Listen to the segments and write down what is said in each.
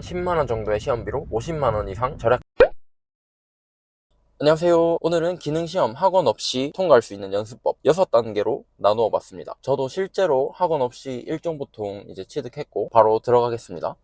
10만원 정도의 시험비로 50만원 이상 절약 안녕하세요. 오늘은 기능시험 학원 없이 통과할 수 있는 연습법 6단계로 나누어 봤습니다. 저도 실제로 학원 없이 일종 보통 이제 취득했고 바로 들어가겠습니다.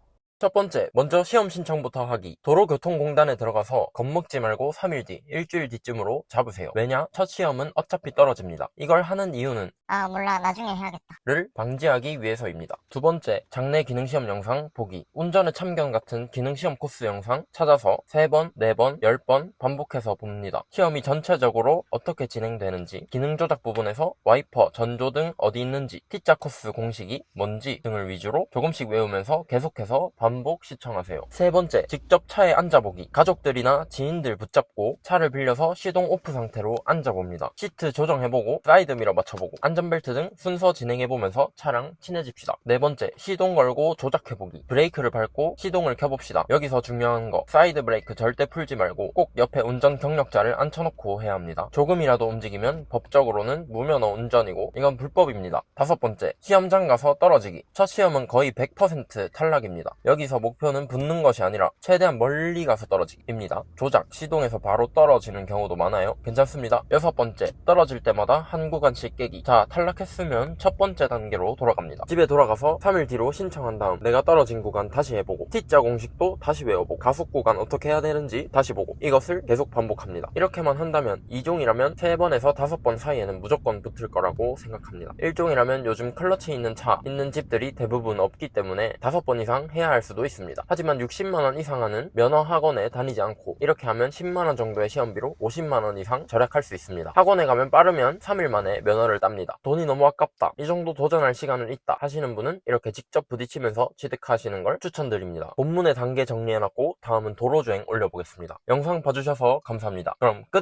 첫 번째, 먼저 시험 신청부터 하기. 도로교통공단에 들어가서 겁먹지 말고 3일 뒤, 일주일 뒤쯤으로 잡으세요. 왜냐? 첫 시험은 어차피 떨어집니다. 이걸 하는 이유는 아, 몰라. 나중에 해야겠다. 를 방지하기 위해서입니다. 두 번째, 장내 기능시험 영상 보기. 운전의 참견 같은 기능시험 코스 영상 찾아서 3번, 4번, 10번 반복해서 봅니다. 시험이 전체적으로 어떻게 진행되는지, 기능 조작 부분에서 와이퍼, 전조 등 어디 있는지, T자 코스 공식이 뭔지 등을 위주로 조금씩 외우면서 계속해서 반복 시청하세요. 세 번째, 직접 차에 앉아보기. 가족들이나 지인들 붙잡고 차를 빌려서 시동 오프 상태로 앉아봅니다. 시트 조정해보고 사이드 미러 맞춰보고 안전벨트 등 순서 진행해보면서 차랑 친해집시다. 네 번째, 시동 걸고 조작해보기. 브레이크를 밟고 시동을 켜봅시다. 여기서 중요한 거, 사이드 브레이크 절대 풀지 말고 꼭 옆에 운전 경력자를 앉혀놓고 해야 합니다. 조금이라도 움직이면 법적으로는 무면허 운전이고 이건 불법입니다. 다섯 번째, 시험장 가서 떨어지기. 첫 시험은 거의 100% 탈락입니다. 여기 서 목표는 붙는 것이 아니라 최대한 멀리 가서 떨어지기입니다. 조작, 시동에서 바로 떨어지는 경우도 많아요. 괜찮습니다. 여섯 번째, 떨어질 때마다 한 구간씩 깨기. 자, 탈락했으면 첫 번째 단계로 돌아갑니다. 집에 돌아가서 3일 뒤로 신청한 다음 내가 떨어진 구간 다시 해보고 T자 공식도 다시 외워보고 가속 구간 어떻게 해야 되는지 다시 보고 이것을 계속 반복합니다. 이렇게만 한다면 2종이라면 3번에서 5번 사이에는 무조건 붙을 거라고 생각합니다. 1종이라면 요즘 클러치 있는 차 있는 집들이 대부분 없기 때문에 5번 이상 해야 할 수도 있습니다. 하지만 60만원 이상 하는 면허 학원에 다니지 않고 이렇게 하면 10만원 정도의 시험비로 50만원 이상 절약할 수 있습니다. 학원에 가면 빠르면 3일 만에 면허를 땁니다. 돈이 너무 아깝다. 이 정도 도전할 시간은 있다 하시는 분은 이렇게 직접 부딪히면서 취득하시는 걸 추천드립니다. 본문의 단계 정리해놨고 다음은 도로주행 올려보겠습니다. 영상 봐주셔서 감사합니다. 그럼 끝!